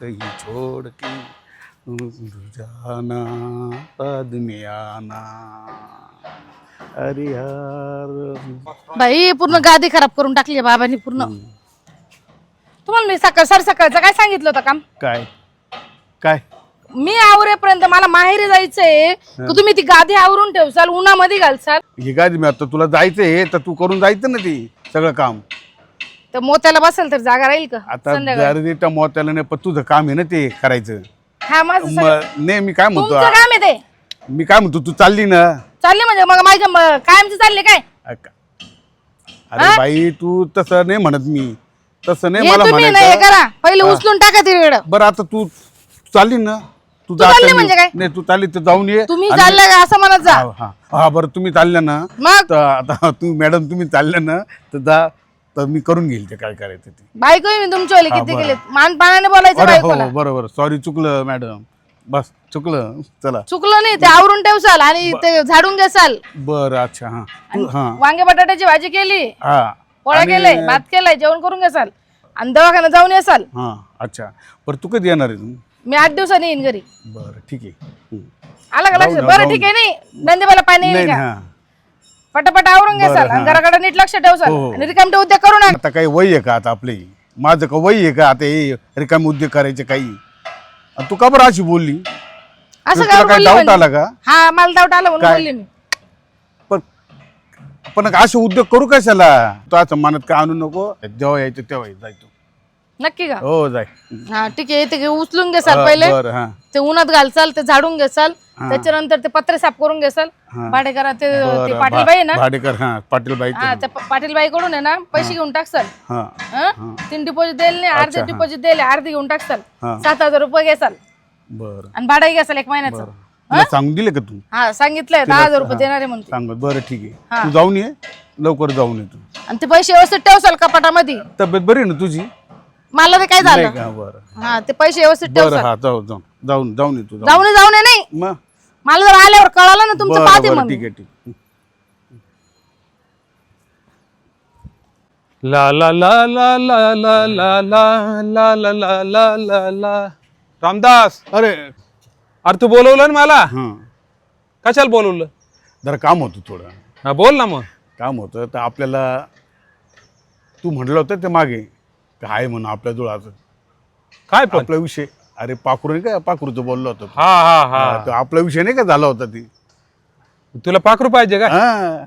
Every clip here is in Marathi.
कहीं छोड़ के जाना बाद में आना। अरे यार बाई पूर्ण गादी खराब करून टाकली आहे बाबांनी पूर्ण. तुम्हाला मी सकाळ सर सकाळचं काय सांगितलं होतं काम? काय? काय? मी आवरेपर्यंत मला माहेरी जायचंय. तर तुम्ही ती गादी आवरून ठेवसाल उन्हामध्ये घालसाल. हे काय मी आता तुला जायचंय तर तू करून जायचं ना ते सगळं काम. तर मोत्याला बसेल तर जागा राहील का? आता संध्याकाळी. जर त्या मोत्याला नाही पण तुझं काम आहे ना ते करायचं. हा माझं सगळं- मग नाही मी काय म्हणतो तुमचं काम आहे ते. मी काय म्हणतो तू चालली ना. चालले म्हणजे मग माझ्या म- कायमचे चालले काय? अक- अरे बाई तू तसं नाही म्हणत मी. तसं नाही हे मला तुम्ही नाही हे म्हणायचं करा. पहिले उचलून टाका तिकडं. बरं आता तू चालली ना. तू तू चालली आता म्हणजे काय? नाही तू चालली तर जाऊन ये. तुम्ही आणि- चाललं का? असं म्हणत जा. हा हा. हा बरं तुम्ही चालल्या ना. मग? तर आता तू मॅडम तुम्ही चालल्या ना तर जा. तर मी करून घेईल ते काय करायचं ते. बायको मी तुमच्यावाली हा, किती बरं. गेले मानपानाने बोलायचं अरे बायकोला. हो बरोबर. सॉरी चुकलं मॅडम बस चुकलं. चला. चुकलं नाही ते आवरून ठेवसाल आणि ते झाडून घेसाल बरं अच्छा हा. तू हा. वांगे बटाट्याची भाजी केली. हा. पोळ्या केलाय भात केलाय जेवण करून घेसाल आणि दवाखान्यात जाऊन येसाल हा अच्छा. बरं तू कधी येणार आहे? मी आठ दिवसांनी येईन घरी. बरं ठीक आहे. हं. आला का लक्षात? बरं ठीक आहे नाही. नंदीबाला पाणी नाही येईल का हा. पटापट आवरून घेसाल आणि घराकडे नीट लक्ष ठेवसाल हो. आणि रिकामटे उद्योग करू नका. आता काही वय आहे का आता आपले? माझं का वय आहे का? आता हे रिकामी उद्योग करायचे काही? आणि तू का बरं अशी बोलली? असं तुला काय काय बोलली डाऊट म्हणजे? आला का? हा मला डाऊट आला म्हणून बोलली मी. पण पण असे उद्योग करू कशाला? तू असं मनात काय आणू नको? जेव्हा यायचं तेव्हा जाय तू नक्की का? हो जाय. हा ठीक आहे. ते उचलून घेसाल पहिले. बरं हा. ते उन्हात घालसाल ते झाडून घेसाल. त्याच्यानंतर ते पत्रे साफ करून घेसाल. हा. भाडेकरा ते ते बरं, पाटील बाई ना? भाडेकर हा पाटील बाई हा त्या पाटील बाई कडून आहे ना पैसे घेऊन टाकसाल. हा. हं? तीन डिपॉझिट देईल नाही अर्धे डिपॉझिट देईल अर्धे घेऊन टाकसाल. हा. सात हजार रुपये घेसाल. बरं. आणि भाडं घेसाल एक महिन्याचं. सांगून दिले का तू? हा सांगितलंय दहा हजार रुपये देणार आहे म्हणते. सांग बरं ठीक आहे. तू जाऊन ये लवकर जाऊन ये तू. आणि ते पैसे व्यवस्थित ठेवसाल कपाटामध्ये. तब्येत बरी आहे ना तुझी? मला ते काय झालं नाही का बरं हा ते पैसे व्यवस्थित बरं हा जाऊ जाऊ जाऊन जाऊन ये तू जाऊन जाऊन जाऊन ये नाही मग मला जर आल्यावर कळालं ना तुमचं बरं पाहते बरं मग ठीक आहे ठीक आहे. ला ला ला ला ला ला ला ला ला ला ला ला ला ला रामदास अरे अरे तू बोलवलं ना मला हां कशाला बोलवलं जरा काम होतं थोडं हा बोल ना मग काम होतं तर आपल्याला तू म्हटलं होतं ते मागे काय आहे म्हणून आपल्या जुळाचं. काय पण. आपला विषय. अरे पाखरू नाही का पाखरूचं बोललो होतो. हा हा हा. तो आपला विषय नाही का झाला होता ती? तुला पाखरू पाहिजे का? हा.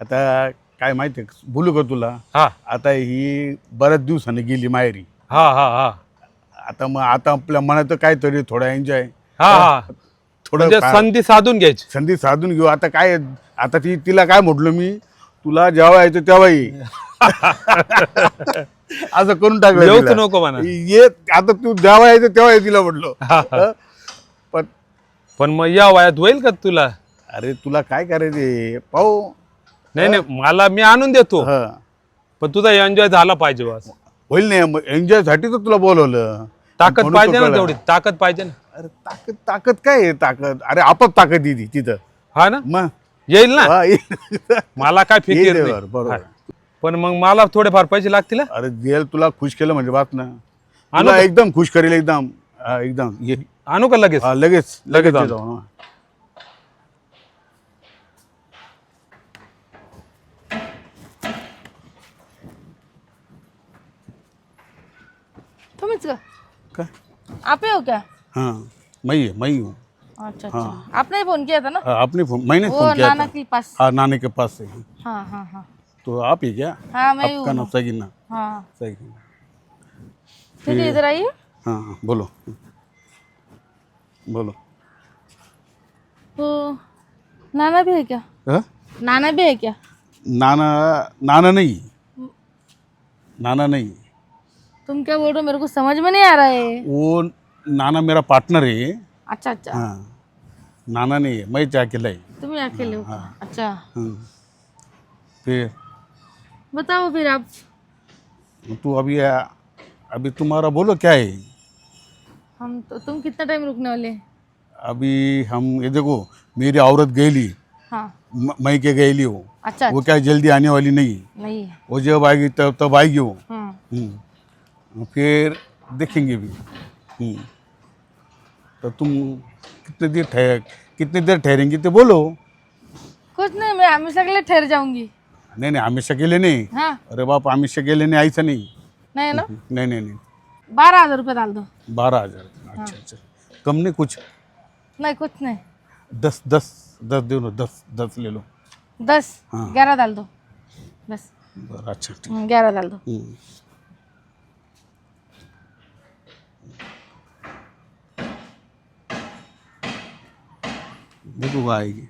आता काय माहिती बोलू का तुला? हा. आता ही बऱ्याच दिवसाने गेली माहेरी. हा हा हा. आता मग आता आपल्या मनात काहीतरी थोडा एन्जॉय हा हा. थोडं म्हणजे संधी साधून घ्यायची. संधी साधून घेऊ. आता काय आता ती तिला काय म्हटलं मी? तुला जेव्हा यायचं तेव्हा ये असं करून टाकलं येऊच तिला. नको म्हणा. ये आता तू जेव्हा यायचं तेव्हा ये तिला म्हटलं. हा? पण पण मग या वयात होईल का तुला? अरे तुला काय करायचे पाहू. नाही नाही मला मी आणून देतो. हं. पण तुझा एन्जॉय झाला पाहिजे बस. होईल नाही एन्जॉयसाठी तर तुला बोलवलं. ताकद म्हणून पाहिजे ना कळलं. तेवढी. ताकद पाहिजे ना. अरे ताकद ताकद काय आहे? ताकद. अरे आपच ताकद दिली तिथं. हा ना? मग? येईल ना? हा, ये- मला काय फिकीर येईल नाही. बरं, बरोबर. हा. पण मग मला थोडेफार पैसे लागतील हा? अरे जेल तुला खुश केलं म्हणजे बात ना. आणू तुला? एकदम खुश करेल एकदम. हा, एकदम. ये. आणू का लगेच? हा, लगेच लगेच आणू. जाऊ, हा. तुम्हीच का? काय आप ही हो क्या? हाँ मैं ही मैं ही हूँ. अच्छा अच्छा. आपने ही फोन किया था ना? हाँ, आपने फोन मैंने वो फोन किया नाना था. के पास। हाँ नानी के पास से हाँ हाँ हाँ। तो आप ही क्या? हाँ मैं ही आपका नाम हूँ सगीना। हाँ। सगीना। ठीक है इधर आइए। हाँ हाँ बोलो। बोलो। तो नाना भी है क्या? हाँ? नाना भी है क्या? नाना नाना नहीं। नाना नहीं। तुम क्या बोल रहे हो? मेरे को समझ में नहीं आ रहा है। वो नाना मेरा पार्टनर है। अच्छा अच्छा। हाँ। नाना नहीं है मैं अकेला है तुम अकेले हो? अच्छा। हाँ। फिर? बताओ फिर आप। तू अभी अभी तुम्हारा बोलो क्या है? हम तो तुम कितना टाइम रुकने वाले अभी हम ये देखो मेरी औरत गईली हाँ। म- मैं के गईली हो अच्छा वो क्या जल्दी आने वाली नहीं। नहीं। वो जब आएगी तब तब आएगी वो। हम्म। हम्म। फिर देखेंगे भी। हम्म। तो तुम कितने देर ठहर कितनी देर ठहरेंगी तो बोलो। कुछ नहीं मैं हमेशा के लिए ठहर जाऊँगी। नहीं नहीं हमेशा के लिए नहीं। हाँ। अरे बाप हमेशा के लिए नहीं ऐसा नहीं। नहीं ना? नहीं नहीं नहीं। बारह हज़ार रुपये डाल दो। बारह हज़ार। अच्छा अच्छा। कम नहीं कुछ? नहीं कुछ नहीं। दस दस दस दे लो दस दस ले लो। दस हाँ। ग्यारह डाल दो। बस। बरं, अच्छा ठीक हम्म, ग्यारह डाल दो। हम्म. देखो वो आएगी।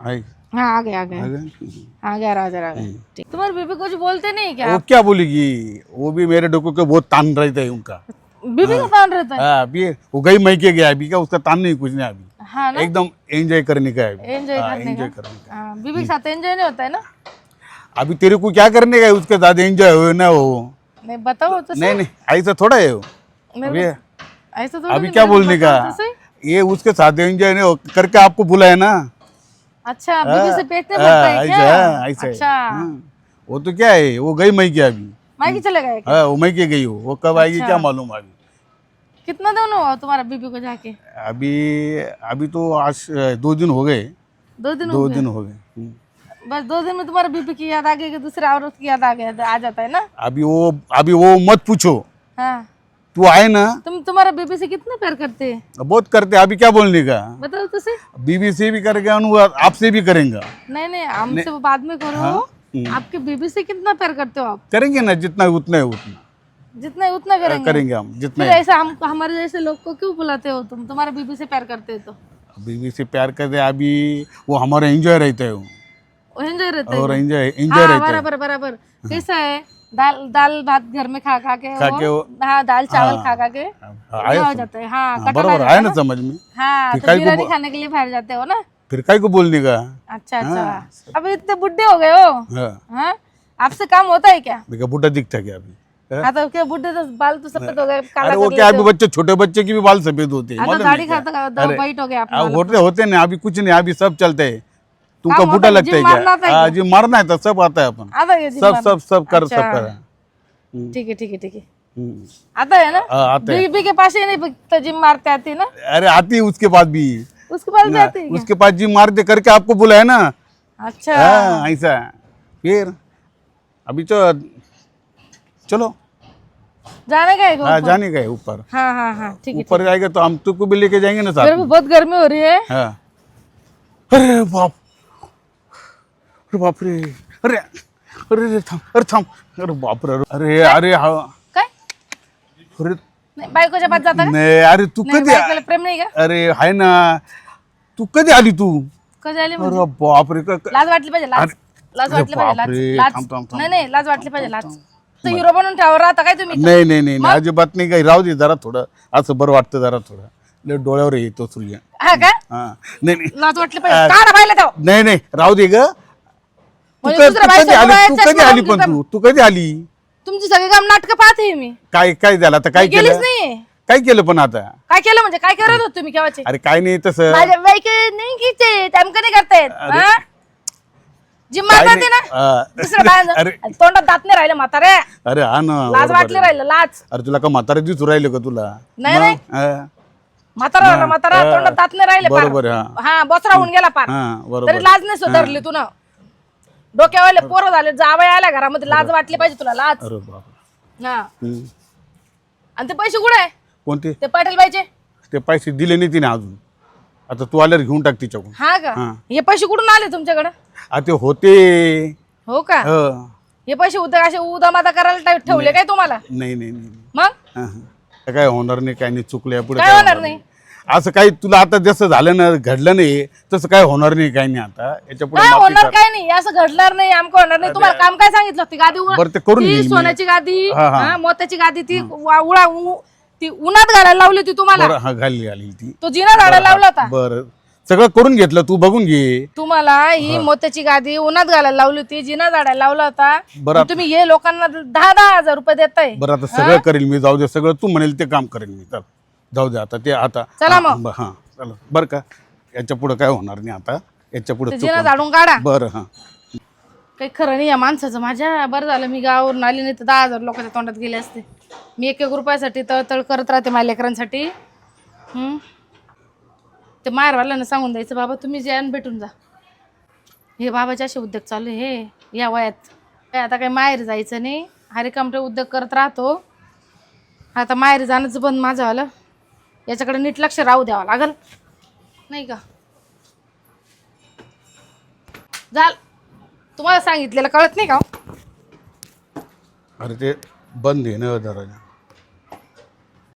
आएगी। हाँ आ गए आ गए। आ गए? हम्म. हाँ ग्यारह आ गए तुम्हारे बीबी कुछ बोलते नहीं क्या? वो क्या बोलेगी? वो भी मेरे डोको के बहुत तान रहता है उनका। बीबी का तान रहता है? हाँ, अभी वो गई मई के गया अभी का उसका तान नहीं कुछ नहीं अभी। हाँ ना? एकदम एंजॉय करने का है एंजॉय हाँ, करने का। का। हाँ बीबी के साथ एंजॉय नहीं होता है ना? अभी तेरे को क्या करने का है? उसके साथ एंजॉय हो ना हो। नहीं बताओ तो नहीं नहीं ऐसा थोड़ा है वो। अभी ऐसा थोड़ी अभी क्या बोलने का? तो सही। ये उसके साथ एंजॉय नहीं हो- करके आपको बुलाया ना। अच्छा बीबी से पेट नहीं हाँ, है क्या? है, ऐसा। है। अच्छा। हाँ, वो तो क्या है वो गई मई के अभी मायके चले गए क्या? हाँ वो मई के गई हो वो कब आएगी अच्छा। क्या मालूम अभी कितना दिन हुआ तुम्हारा बीबी को जाके? अभी अभी तो आज अ, दो दिन हो गए। दो दिन हो दो गए? दिन हो गए हम्म। बस दो दिन में तुम्हारा बीबी की याद आ गई कि दूसरे औरत की याद आ गया आ जाता है ना? अभी वो अभी वो मत पूछो। हाँ। तू आए ना? तुम तुम्हारा बीबी से कितना प्यार करते हैं? बहुत करते अभी क्या बोलने का? बताओ तो सही बीबी से भी करेगा वो आपसे भी करेंगे। नहीं नहीं हमसे वो बाद में करो हम्म। आपके बीबी से कितना प्यार करते हो आप? करेंगे ना जितना उतना है उतना। जितना है उतना करेंगे। करेंगे हम जितना ऐसा हम हमारे जैसे लोग को क्यों बुलाते हो तुम? तुम्हारा बीबी से प्यार करते हो तो। बीवी से प्यार करते अभी वो हमारा एंजॉय रहते है। एंजॉय रहता है? और एंजॉय एंजॉय हाँ रहता है। बराबर बराबर। कैसा है? दाल दाल भात घर में खा खा के खा के वो हाँ दाल चावल हाँ। खा खा के हाँ, हो समझ- जाता है। हाँ हाँ, बराबर आया ना समझ में। हाँ तो बिरयानी खाने के लिए बाहर जाते हो ना? फिर काय को बोलने का। अच्छा अच्छा। अभी इतने बुढ़े हो गए हो? हाँ। हाँ? आपसे काम होता है क्या? देखा बुढ़ा दिखता क्या अभी? हाँ? हाँ तो क्या बुढ़े तो बाल तो सफ़ेद हो गए काला अरे वो क्या अभी बच्चे छोटे बच्चे की भी बाल सफ़ेद होते हैं हाँ तो दाढ़ी खाता वाइट हो गया होते होते नहीं अभी कुछ नहीं अभी सब चलते है। तुमको काम होता लगता है जिम क्या? है हाँ, जी मारना है तो सब आता है अपन। आता है जिम सब? सब सब कर सब अच्छा। कर ठीक है ठीक है ठीक है। हम्म। आता है ना? हाँ, आता है। बीबी के पास ही नहीं तो जिम मारते आती है ना? अरे आती है उसके बाद भी। उसके पास भी आती है क्या? उसके पास जी मार दे करके आपको बुलाया ना। अच्छा। हाँ ऐसा फिर अभी तो चलो। जाने का है हाँ ऊपर? जाने का है ऊपर। हाँ हाँ हाँ ठीक है ऊपर जाएगा तो हम तुमको भी लेके जाएँगे ना साथ मेरे में। को बहुत गर्मी हो रही है। हाँ। अरे बाप। अरे बाप रे अरे अरे अरे थांब अरे थांब. अरे बाप रे अरे अरे हा. काय? अरे नाही बायकोच्या पास जाता का? नाही अरे तू नाही कधी बायकोला प्रेम नाही का? अरे हाय ना. तू कधी आली तू? कधी आली म्हणजे? अरे बाप रे क- क- लाज वाटली पाहिजे लाज. अरे- लाज अरे वाटली पाहिजे बापरे, लाज. थांब, थांब, लाज थांब. नाही नाही लाज वाटली पाहिजे लाज. हिरो बनून ठेवा राहता काय तुम्ही? नाही नाही नाही नाही, अजिबात नाही काही. राहू दे जरा थोडं. असं बरं वाटतं जरा थोडं. लय डोळ्यावर येतो सूर्य. हा का? हा. नाही नाही. लाज वाटली पाहिजे. काढा पाहिलं तेव्हा नाही नाही राहू दे ग. तू म्हणजे क- दुसऱ्या तू कधी बाईचं आली? तू डोळ्याच्या कधी आली समोर पण तू? तू कधी आली? तुमची सगळी काम नाटक पाहते मी. काय काय झालं आता? काय गेलीच केलं? नाही काय केलं पण आता? काय केलं म्हणजे? काय करत होत तुम्ही केव्हाचे? अरे काय नाही तसं. माझ्या बाईक नाही घ्यायचे. टाइम कधी करतायत? हा? काय ते नाही. ना बाया अरे. तोंडात दात नाही राहिले म्हातारे. अरे हा ना लाज बरोबर वाटली आहे. राहिलं लाज. अरे तुला का म्हातारा दिसू राहिलं का तुला? नाही, नाही. हा. म्हातारा राहिला म्हातारा हा. तोंडात दात नाही राहिले बरोबर पार हा. बोचरा होऊन गेला पार. हा तरी बरोबर लाज नाही सुधारली तू ना. डोक्यावाले पोरं झाले जावई आल्या घरामध्ये लाज वाटली पाहिजे तुला लाज. अरे हा. हम्म. आणि ते पैसे कुठे आहे? कोणते? ते पाटील बाईचे ते पैसे दिले नाही तिने अजून. आता तू आल्यावर घेऊन टाक तिच्याकडून. हा का? हा. हे पैसे कुठून आले तुमच्याकडे? आ ते होते. हो का? हं. हे पैसे उद्या असे उदामादा करायला ठेव- ठेवले काय तुम्हाला? नाही नाही नाही. नाही. मग? हं, हं. काय होणार नाही काय नाही चुकल्या पुढे काय होणार नाही. असं काही तुला आता जसं झालं ना घडलं नाही तसं काय होणार नाही काही नाही आता. याच्यापुढे काय होणार. काय नाही. असं घडणार नाही आमकं होणार नाही. तुम्हाला काम काय सांगितलं ती गादी बरं ते करून ती घेईल मी. सोन्याची गादी हा, हा. हा, मोत्याची गादी ती वा- उळा उ- ती उन्हात घालायला लावली होती तुम्हाला. बरं हा घाली घाली ती. तो जिना झाडायला लावला होता. बरं. सगळं करून घेतलं तू बघून घे. तुम्हाला ही मोत्याची गादी उन्हात घालायला लावली होती जिना झाडायला लावला होता. बरं तुम्ही हे लोकांना दहा दहा हजार रुपये देताय. बरं आता सगळं करेल मी. जाऊ दे सगळं तू म्हणेल ते काम करेल मी. चल. जाऊ दे आता ते आता. चला हा, मग. ब- हा चला. बरं का याच्यापुढे काय होणार नाही आता. याच्यापुढे ते जिना झाडून काढा. बरं हा. काही खरं नाही या माणसाचं. माझ्या बरं झालं मी गावावरून आली नाही तर दहा हजार लोकांच्या तोंडात गेले असते. मी एक एक रुपयासाठी तळतळ करत राहते माझ्या लेकरांसाठी. हं? ते माहेरवाल्यांना सांगून द्यायचं बाबा तुम्ही जे आण भेटून जा. हे बाबाचे असे उद्योग चालू आहे हे. या वयात. काय आता काही माहेर जायचं नाही. हरे कमटे उद्योग करत राहतो. आता माहेर जाणंच बंद माझं आलं याच्याकडे नीट लक्ष राहू द्यावं लागल. नाही का? झाल. तुम्हाला सांगितलेलं कळत नाही का हो? अरे ते बंद आहे ना दरवाजा